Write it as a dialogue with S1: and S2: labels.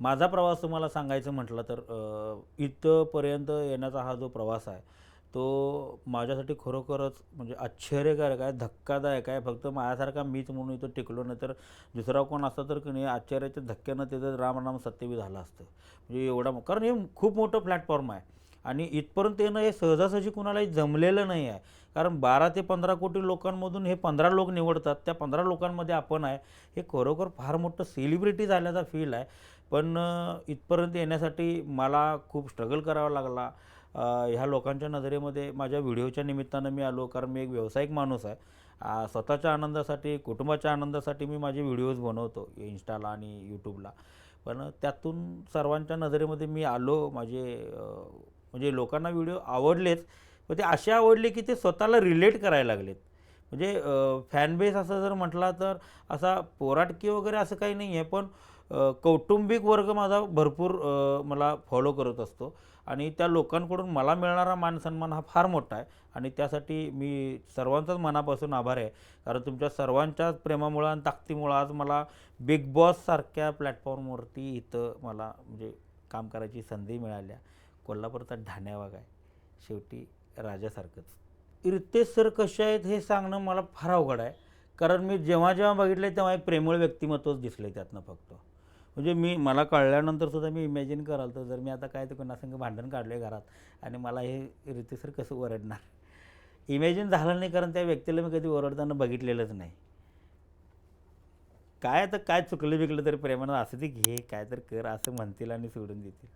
S1: माझा प्रवास तुम्हाला सांगायचं म्हटलं तर इथंपर्यंत येण्याचा हा जो प्रवास आहे तो माझ्यासाठी खरोखरच म्हणजे आश्चर्यकारक आहे धक्कादायक आहे. फक्त माझ्यासारखा मीच म्हणून इथं टिकलो नाही तर दुसरा कोण असता तर की नाही आश्चर्याच्या धक्क्यानं त्याचं रामनाम सत्यवी झालं असतं. म्हणजे एवढा कारण हे खूप मोठं प्लॅटफॉर्म आहे. आणि इथपर्यंत येणं हे सहजासहजी कुणालाही जमलेलं नाही आहे. कारण बारा ते पंधरा कोटी लोकांमधून हे पंधरा लोक निवडतात त्या पंधरा लोकांमध्ये आपण आहे. हे खरोखर फार मोठं सेलिब्रिटी झाल्याचा फील आहे. पण इथपर्यंत येण्यासाठी मला खूप स्ट्रगल करावा लागला. ह्या लोकांच्या नजरेमध्ये माझ्या व्हिडिओच्या निमित्तानं मी आलो कारण मी एक व्यावसायिक माणूस आहे. स्वतःच्या आनंदासाठी कुटुंबाच्या आनंदासाठी मी माझे व्हिडिओज बनवतो इन्स्टाला आणि यूट्यूबला पण त्यातून सर्वांच्या नजरेमध्ये मी आलो माझे म्हणजे लोकांना व्हिडिओ आवडलेच पण ते असे आवडले की ते स्वतःला रिलेट करायला लागलेत. म्हणजे फॅनबेस असं जर म्हटला तर असा पोराटकी वगैरे असं काही नाही आहे पण कौटुंबिक वर्ग माझा भरपूर मला फॉलो करत असतो. आणि त्या लोकांकडून मला मिळणारा मानसन्मान हा फार मोठा आहे. आणि त्यासाठी मी सर्वांचाच मनापासून आभार आहे. कारण तुमच्या सर्वांच्याच प्रेमामुळं आणि ताकदीमुळं आज मला बिग बॉससारख्या प्लॅटफॉर्मवरती इथं मला म्हणजे काम करायची संधी मिळाल्या कोल्हापूरचा ढाण्यावाग आहे. शेवटी राजासारखंच. रितेश सर कसे आहेत हे सांगणं मला फार अवघड आहे. कारण मी जेव्हा जेव्हा बघितलं तेव्हा एक प्रेमळ व्यक्तिमत्वच दिसले त्यातनं फक्त. म्हणजे मी मला कळल्यानंतर सुद्धा मी इमॅजिन कराल तर जर मी आता काय तर कोणासंग भांडण काढलं आहे घरात आणि मला हे रितेश सर कसं ओरडणार? इमॅजिन झालं नाही कारण त्या व्यक्तीला मी कधी ओरडताना बघितलेलंच नाही. काय आता काय चुकलं बिकलं तरी प्रेमानं असं ते घे काय तर कर असं म्हणतील आणि सोडून देतील.